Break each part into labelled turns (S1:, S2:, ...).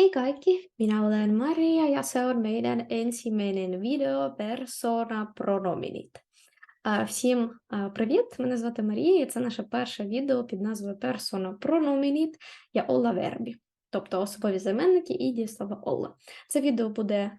S1: Hei kaikki, minä olen Maria ja se on meidän ensimmäinen video persona pronominit. Всім привіт! Мене звати Марія, і це наше перше відео під назвою Persona Pronominit я Олла Вербі, тобто особові займенники і дієслова Олла. Це відео буде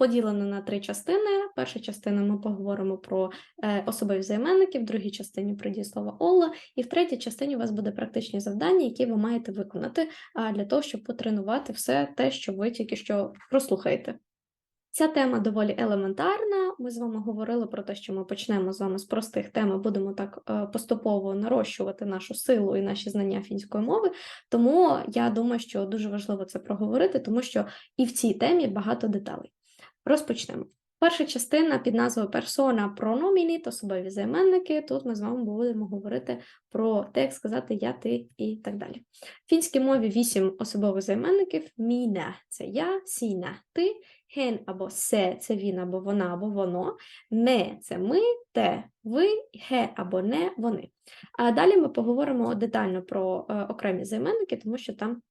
S1: поділено на три частини. Перша частина ми поговоримо про е, особові займенники, в другій частині про дієслова Олла, і в третій частині у вас буде практичні завдання, які ви маєте виконати для того, щоб потренувати все те, що ви тільки що прослухаєте. Ця тема доволі елементарна. Ми з вами говорили про те, що ми почнемо з вами з простих тем, і будемо так е, поступово нарощувати нашу силу і наші знання фінської мови. Тому я думаю, що дуже важливо це проговорити, тому що і в цій темі багато деталей. Розпочнемо. Перша частина під назвою персона прономініт, особові займенники. Тут ми з вами будемо говорити про те, як сказати я, ти і так далі. В фінській мові вісім особових займенників: міне це я, сіне ти, ген або се це він або вона, або воно, ме це ми, те ви, ге або не вони. А далі ми поговоримо детально про е, окремі займенники, тому що там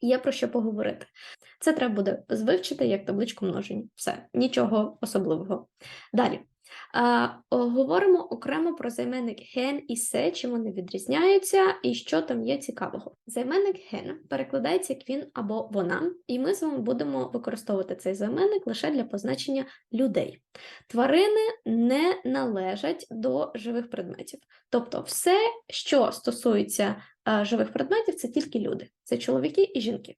S1: Є про що поговорити. Це треба буде вивчити як табличку множення. Все, нічого особливого. Далі. А, Говоримо окремо про займенник ген і се, чим вони відрізняються і що там є цікавого. Займенник ген перекладається як він або вона, і ми з вами будемо використовувати цей займенник лише для позначення людей. Тварини не належать до живих предметів. Тобто, все, що стосується живих предметів, це тільки люди, це чоловіки і жінки.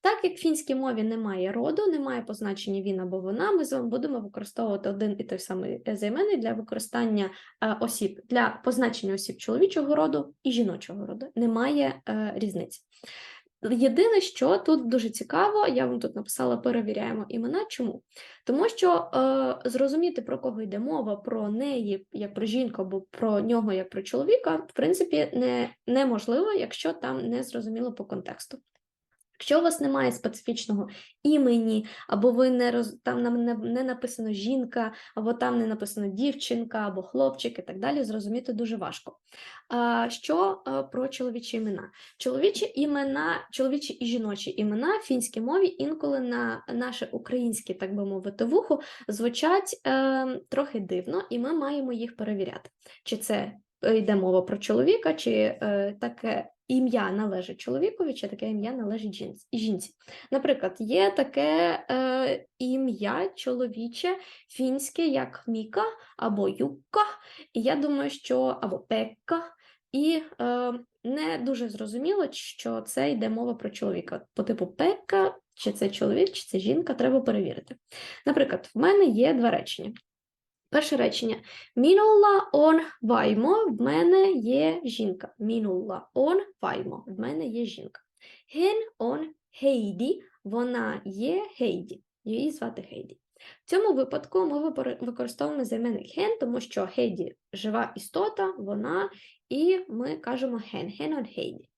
S1: Так як в фінській мові немає роду, немає позначення він або вона, ми з вами будемо використовувати один і той самий е, займенник для використання е, осіб, для позначення осіб чоловічого роду і жіночого роду. Немає е, різниці. Єдине, що тут дуже цікаво, я вам тут написала перевіряємо імена. Чому? Тому що е, зрозуміти, про кого йде мова, про неї як про жінку або про нього як про чоловіка, в принципі, не, неможливо, якщо там не зрозуміло по контексту. Якщо у вас немає специфічного імені, або ви не роз... там не, не написано жінка, або там не написано дівчинка, або хлопчик і так далі, зрозуміти дуже важко. А, Що а, про чоловічі імена? Чоловічі імена, чоловічі і жіночі імена в фінській мові інколи на наше українське, так би мовити, вухо звучать е, трохи дивно, і ми маємо їх перевіряти. Чи це е, йде мова про чоловіка, чи е, таке ім'я належить чоловікові, чи таке ім'я належить жінці. Наприклад, є таке е, ім'я чоловіче фінське, як Міка або Юкка, і я думаю, що або Пекка, і е, не дуже зрозуміло, що це йде мова про чоловіка. По типу Пекка, чи це чоловік, чи це жінка, треба перевірити. Наприклад, в мене є два речення. Перше речення. Мінулла он ваймо, в мене є жінка. Мінулла он ваймо, в мене є жінка. Ген он Гейді, вона є Гейді. Її звати Гейді. В цьому випадку ми використовуємо займенник ген, тому що Гейді жива істота, вона, і ми кажемо ген, ген он Гейді.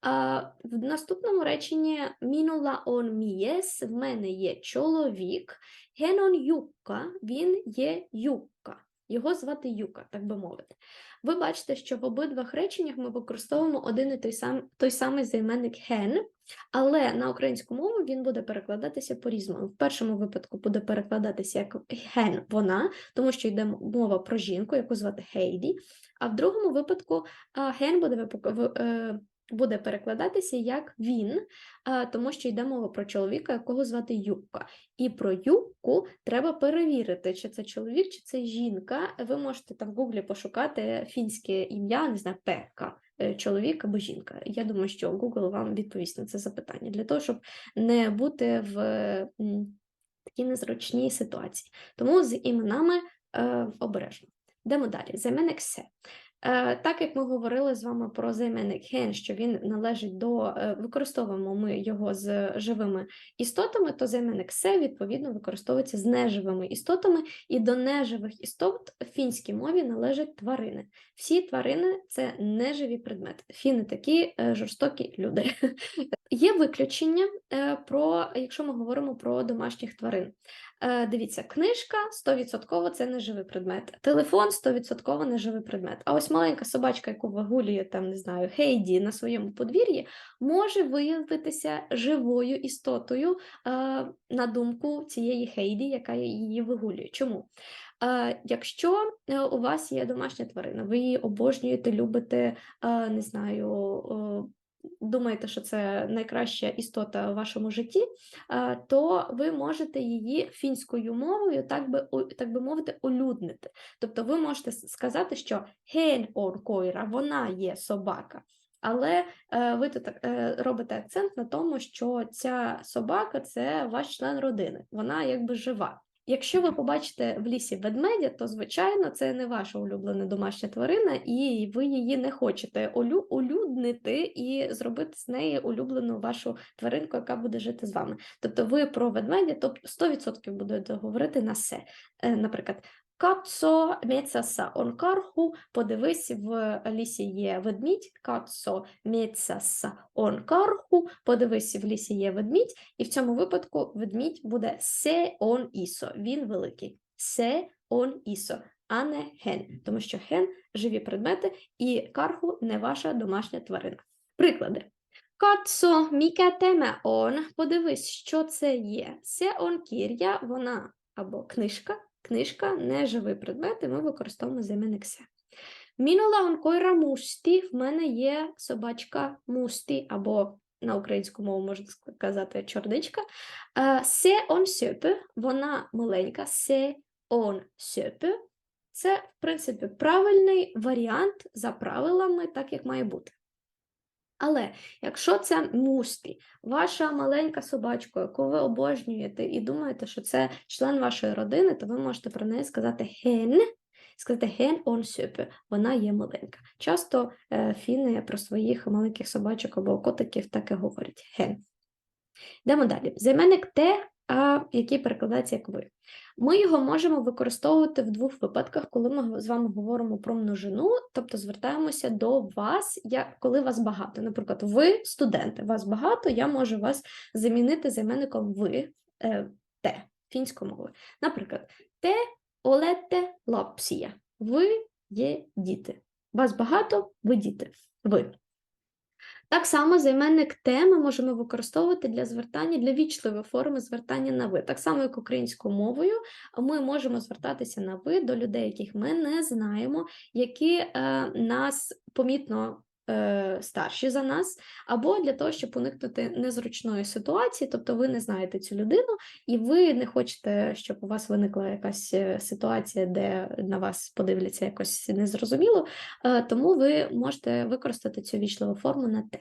S1: А, В наступному реченні мінула он мієс, в мене є чоловік, генон юкка, він є юкка. Його звати Юка, так би мовити. Ви бачите, що в обидвах реченнях ми використовуємо один і той сам, той самий займенник ген, але на українську мову він буде перекладатися по-різному. В першому випадку буде перекладатися як ген вона, тому що йде мова про жінку, яку звати Хейді, а в другому випадку ген буде е, буде перекладатися як він, тому що йде мова про чоловіка, якого звати Юкка. І про Юкку треба перевірити, чи це чоловік, чи це жінка. Ви можете там в гуглі пошукати фінське ім'я, не знаю, Пекка, е, чоловік або жінка. Я думаю, що Google вам відповість на це запитання, для того, щоб не бути в такій незручній ситуації. Тому з іменами е, обережно. Йдемо далі. Займенник се. Е, так як ми говорили з вами про займенник ген, що він належить до е, використовуємо ми його з живими істотами, то займенник се відповідно використовується з неживими істотами, і до неживих істот в фінській мові належать тварини. Всі тварини це неживі предмети. Фіни такі е, жорстокі люди. Є виключення про, якщо ми говоримо про домашніх тварин. Е, Дивіться, книжка 100% це не живий предмет. Телефон 100% не живий предмет. А ось маленька собачка, яку вигулює там, не знаю, Хейді на своєму подвір'ї, може виявитися живою істотою е, на думку цієї Хейді, яка її вигулює. Чому? Е, Якщо у вас є домашня тварина, ви її обожнюєте, любите, не знаю, думаєте, що це найкраща істота в вашому житті, е, то ви можете її фінською мовою, так би, так би мовити, улюднити. Тобто ви можете сказати, що «hen on койра» – вона є собака. Але е, ви тут е, робите акцент на тому, що ця собака це ваш член родини, вона якби жива. Якщо ви побачите в лісі ведмедя, то звичайно це не ваша улюблена домашня тварина, і ви її не хочете улюднити і зробити з неї улюблену вашу тваринку, яка буде жити з вами. Тобто ви про ведмедя, тобто 100% будете говорити на се. Е, Наприклад, Кацо мецаса он карху, подивись, в лісі є ведмідь, кацо мецаса он карху, подивись, в лісі є ведмідь, і в цьому випадку ведмідь буде се он ісо, він великий. Се он ісо, а не ген, тому що ген – живі предмети, і карху не ваша домашня тварина. Приклади. Кацо міка теме он, подивись, що це є. Се он кір'я, вона або книжка, книжка не живий предмет, і ми використовуємо займенник се. Мінула он койра мусті, в мене є собачка мусті, або на українську мову можна сказати чорничка. Е, Се он сьопе, вона маленька, се он сьопе. Це, в принципі, правильний варіант за правилами, так як має бути. Але якщо це мусті, ваша маленька собачка, яку ви обожнюєте і думаєте, що це член вашої родини, то ви можете про неї сказати ген, сказати ген он сюпе, вона є маленька. Часто е, фіни про своїх маленьких собачок або котиків так і говорять hen. Йдемо далі. Займенник те, а, який перекладається як ви. Ми його можемо використовувати в двох випадках, коли ми з вами говоримо про множину, тобто звертаємося до вас, як, коли вас багато. Наприклад, ви студенти, вас багато, я можу вас замінити займенником ви, е, те, фінською мовою. Наприклад, те олете лапсія. Ви є діти. Вас багато, ви діти. Ви. Так само займенник те ми можемо використовувати для звертання, для вічливої форми звертання на ви. Так само, як українською мовою, ми можемо звертатися на ви до людей, яких ми не знаємо, які е, нас помітно е, старші за нас, або для того, щоб уникнути незручної ситуації, тобто ви не знаєте цю людину, і ви не хочете, щоб у вас виникла якась е, ситуація, де на вас подивляться якось незрозуміло, е, тому ви можете використати цю вічливу форму на те.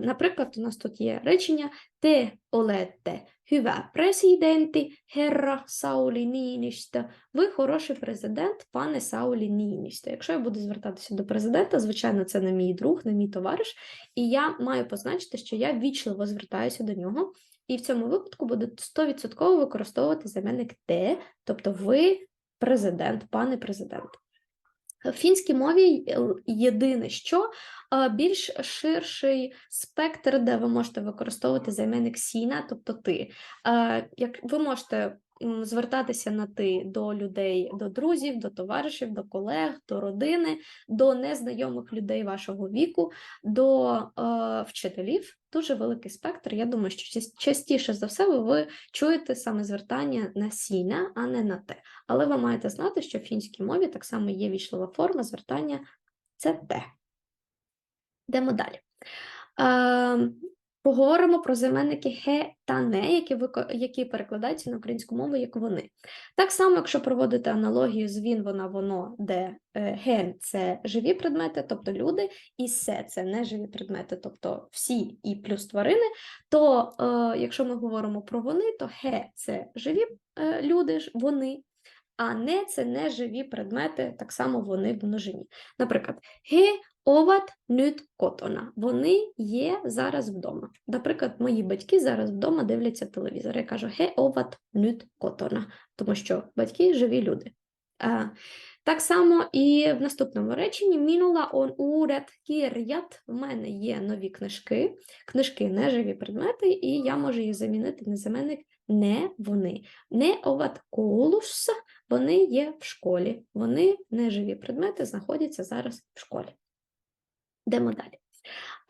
S1: Наприклад, у нас тут є речення Те олете hyvä presidentti, herra Sauli Niinistö. Ви хороший президент, пане Саулі Ніністö. Якщо я буду звертатися до президента, звичайно, це не мій друг, не мій товариш, і я маю позначити, що я вічливо звертаюся до нього. І в цьому випадку буду 100% використовувати займенник те, тобто ви президент, пане президент. В фінській мові е, єдине, що е, більш ширший спектр, де ви можете використовувати займенник сіна, тобто ти. Е, Як ви можете звертатися на ти до людей, до друзів, до товаришів, до колег, до родини, до незнайомих людей вашого віку, до е, вчителів. Дуже великий спектр. Я думаю, що частіше за все ви, чуєте саме звертання на сіна, а не на те. Але ви маєте знати, що в фінській мові так само є вічлива форма звертання це те. Йдемо далі. Е, поговоримо про займенники ге та не, які, вико- які перекладаються на українську мову як вони. Так само, якщо проводити аналогію з він, вона, воно, де е, ген це живі предмети, тобто люди, і се це неживі предмети, тобто всі і плюс тварини, то е, якщо ми говоримо про вони, то ге це живі е, люди, вони, а не це не живі предмети, так само вони в множині. Наприклад, ге оват нют котона. Вони є зараз вдома. Наприклад, мої батьки зараз вдома дивляться телевізор. Я кажу ге оват нют котона, тому що батьки живі люди. А, так само і в наступному реченні мінула он уряд кір'ят. В мене є нові книжки. Книжки не живі предмети, і я можу їх замінити на заменник не вони. Не ovat koulussa, вони є в школі. Вони неживі предмети знаходяться зараз в школі. Йдемо далі.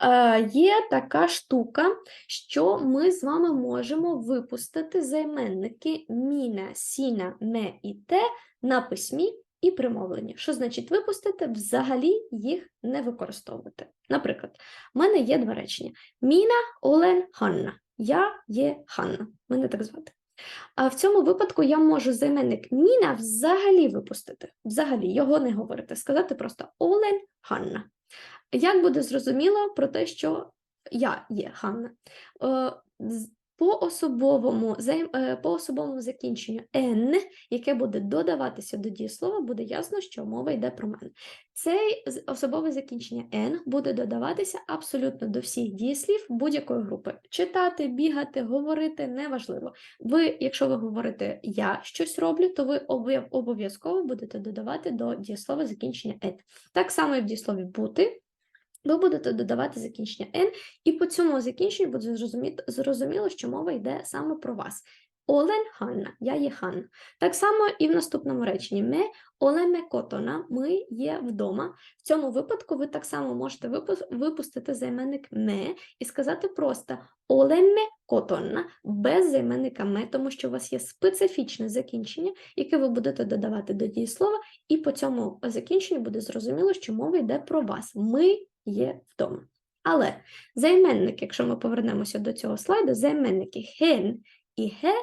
S1: Е, є така штука, що ми з вами можемо випустити займенники міна, сіна, ме і те на письмі і примовленні. Що значить випустити? Взагалі їх не використовувати. Наприклад, в мене є два речення: Міна, Олен, Ханна. Я є Ханна. Мене так звати. А в цьому випадку я можу займенник Міна взагалі випустити. Взагалі його не говорити, сказати просто Олен Ханна. Як буде зрозуміло про те, що я є Ханна? Е, По особовому, е, по особовому закінченню «н», яке буде додаватися до дієслова, буде ясно, що мова йде про мене. Цей особове закінчення «н» буде додаватися абсолютно до всіх дієслів будь-якої групи. Читати, бігати, говорити неважливо. Ви, якщо ви говорите я щось роблю, то ви обов'язково будете додавати до дієслова закінчення «н». Так само і в дієслові бути. Ви будете додавати закінчення «н», і по цьому закінченню буде зрозуміло, що мова йде саме про вас. Олен Ханна, я є Ханна. Так само і в наступному реченні ми Олеме Котона, ми є вдома. В цьому випадку ви так само можете випустити займенник ме і сказати просто Олеме Котона без займенника ме, тому що у вас є специфічне закінчення, яке ви будете додавати до дієслова, і по цьому закінченню буде зрозуміло, що мова йде про вас. Ми є вдома. Але займенники, якщо ми повернемося до цього слайду, займенники хен і ге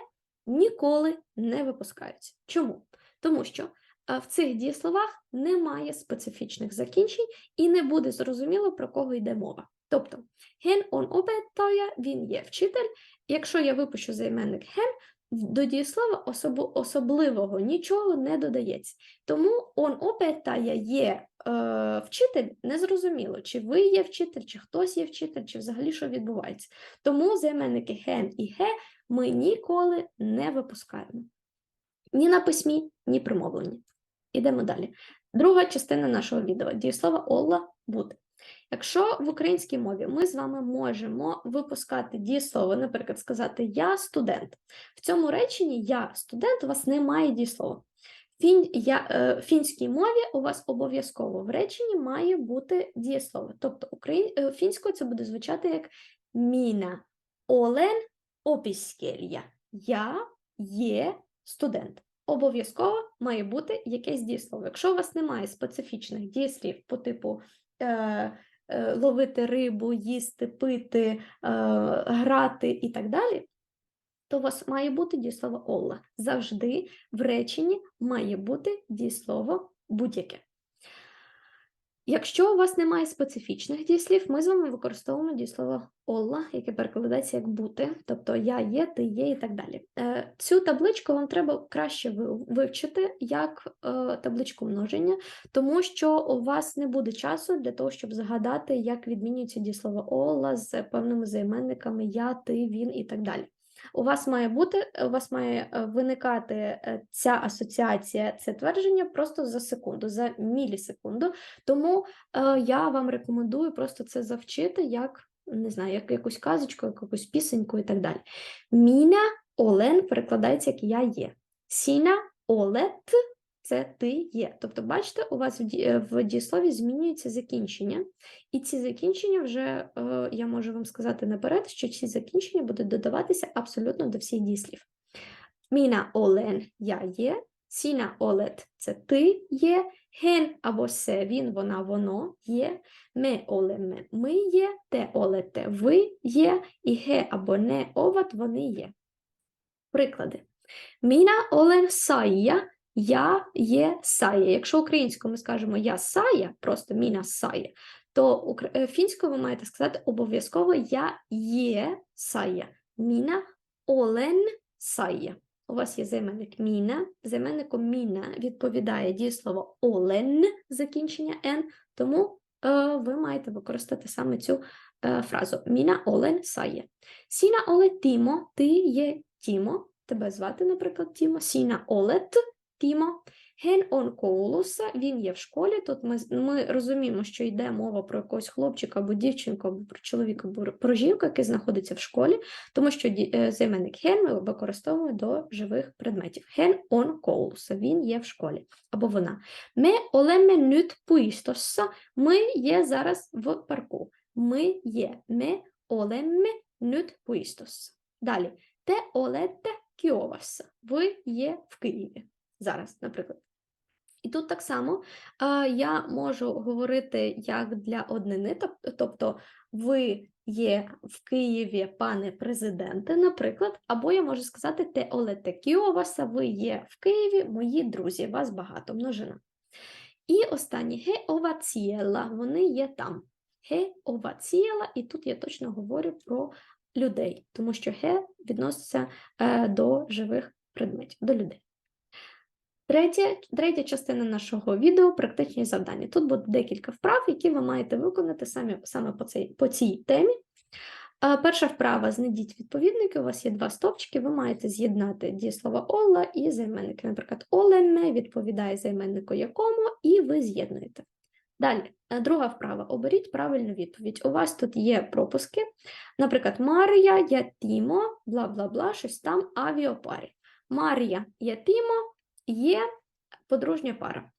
S1: ніколи не випускаються. Чому? Тому що в цих дієсловах немає специфічних закінчень і не буде зрозуміло, про кого йде мова. Тобто, ген он опетає, він є вчитель. Якщо я випущу займенник ген, до дієслова особо, особливого нічого не додається. Тому он опетає є е, вчитель, незрозуміло, чи ви є вчитель, чи хтось є вчитель, чи взагалі що відбувається. Тому займенники ген і ге ми ніколи не випускаємо. Ні на письмі, ні примовленні. Ідемо далі. Друга частина нашого відео дієслова Олла бути. Якщо в українській мові ми з вами можемо випускати дієслово, наприклад, сказати Я студент. В цьому реченні Я студент у вас немає дієслова. Фін, я, е, фінській мові у вас обов'язково в реченні має бути дієслово. Тобто україн, е, фінською це буде звучати як Міна Олен Опіскелья. Я є студент. Обов'язково має бути якесь дієслово. Якщо у вас немає специфічних дієслів по типу е, ловити рибу, їсти, пити, е, грати і так далі, то у вас має бути дієслово Олла. Завжди в реченні має бути дієслово будь-яке. Якщо у вас немає специфічних дієслів, ми з вами використовуємо дієслово Олла, яке перекладається як бути, тобто я є, ти є і так далі. Е, Цю табличку вам треба краще ви- вивчити як е, табличку множення, тому що у вас не буде часу для того, щоб згадати, як відмінюється дієслово Олла з певними займенниками я, ти, він і так далі. У вас має бути, у вас має е, виникати е, ця асоціація, це твердження просто за секунду, за мілісекунду. Тому е, я вам рекомендую просто це завчити, як не знаю, як якусь казочку, як якусь пісеньку і так далі. Міна Олен перекладається як я є. Сіна Олет це ти є. Тобто, бачите, у вас в е, дієслові змінюється закінчення, і ці закінчення вже е, я можу вам сказати наперед, що ці закінчення будуть додаватися абсолютно до всіх дієслів. Міна Олен я є, Сіна Олет це ти є, ген або се, він, вона, воно є, ме олеме ми є, те олете ви є, і ге або не оват вони є. Приклади. Міна олен сая, я є сая. Якщо українською ми скажемо я сая, просто міна сая, то е, фінською ви маєте сказати обов'язково я є сая. Міна олен сая. У вас є займенник міна. Займенником міна відповідає дієслово олен, закінчення н, тому е, ви маєте використати саме цю е, фразу. Міна олен сає. Сіна оле тімо, ти є тімо. Тебе звати, наприклад, Тімо. Сіна олет Тімо. Ген он коулуса, він є в школі. Тут ми, ми розуміємо, що йде мова про якогось хлопчика або дівчинку, або про чоловіка, або про жінку, який знаходиться в школі, тому що е, займенник ген ми використовуємо до живих предметів. Ген он коулуса, він є в школі, або вона. Ме олеме нют пуїстоса, ми є зараз в парку. Ми є. Ме олеме нют пуїстос. Далі. Те олете кіоваса. Ви є в Києві зараз, наприклад. І тут так само а, я можу говорити як для однини, тобто ви є в Києві, пане президенте, наприклад, або я можу сказати те олете кіоваса, ви є в Києві, мої друзі, вас багато, множина. І останнє ге овацієла, вони є там. Ге овацієла, і тут я точно говорю про людей, тому що ге відноситься е, до живих предметів, до людей. Третя, третя частина нашого відео практичні завдання. Тут буде декілька вправ, які ви маєте виконати самі, саме по цій, по цій темі. Перша вправа знайдіть відповідники. У вас є два стовпчики, ви маєте з'єднати дієслова Олла і займенники. Наприклад, Олеме відповідає займеннику якому, і ви з'єднуєте. Далі, е, друга вправа. Оберіть правильну відповідь. У вас тут є пропуски. Наприклад, Марія, Ятімо, бла бла бла, щось там авіопарі. Марія, Ятімо є подружня пара.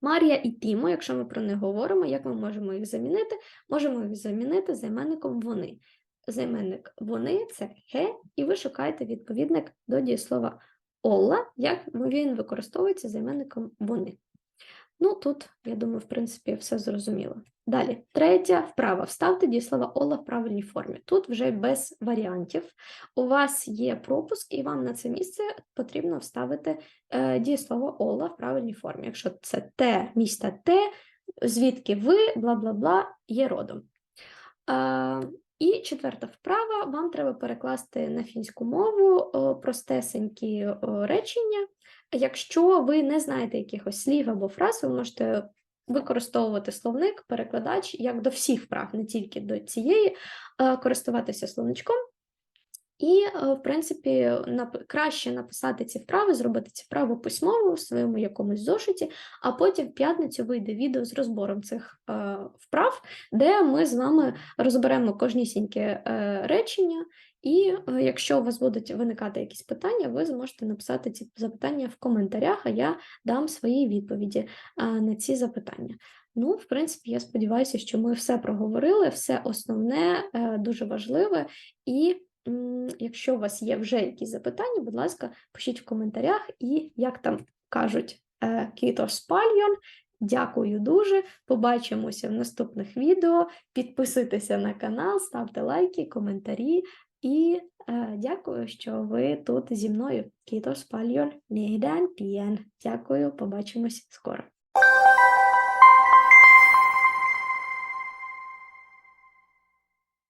S1: Марія і Тімо, якщо ми про них говоримо, як ми можемо їх замінити? Можемо їх замінити займенником вони. Займенник вони це ге, і ви шукаєте відповідник до дієслова Олла, як він використовується займенником вони. Ну, тут, я думаю, в принципі, все зрозуміло. Далі, третя вправа. Вставте дієслова Ола в правильній формі. Тут вже без варіантів. У вас є пропуск, і вам на це місце потрібно вставити е, дієслово Ола в правильній формі. Якщо це те, місто те, звідки ви, бла бла бла, є родом. Е, і четверта вправа. Вам треба перекласти на фінську мову простесенькі речення. Якщо ви не знаєте якихось слів або фраз, ви можете використовувати словник, перекладач як до всіх вправ, не тільки до цієї, е, користуватися словничком. І, е, в принципі, краще написати ці вправи, зробити ці вправи письмово в своєму якомусь зошиті, а потім в п'ятницю вийде відео з розбором цих е, вправ, де ми з вами розберемо кожнісіньке е, речення. І якщо у вас будуть виникати якісь питання, ви зможете написати ці запитання в коментарях, а я дам свої відповіді на ці запитання. Ну, в принципі, я сподіваюся, що ми все проговорили, все основне, дуже важливе. І якщо у вас є вже якісь запитання, будь ласка, пишіть в коментарях, і як там кажуть, е, Кіто Спальйон. Дякую дуже. Побачимося в наступних відео. Підписуйтеся на канал, ставте лайки, коментарі. І е, дякую, що ви тут зі мною. Кіто Спальйон Нігдан Пієн. Дякую, побачимось скоро.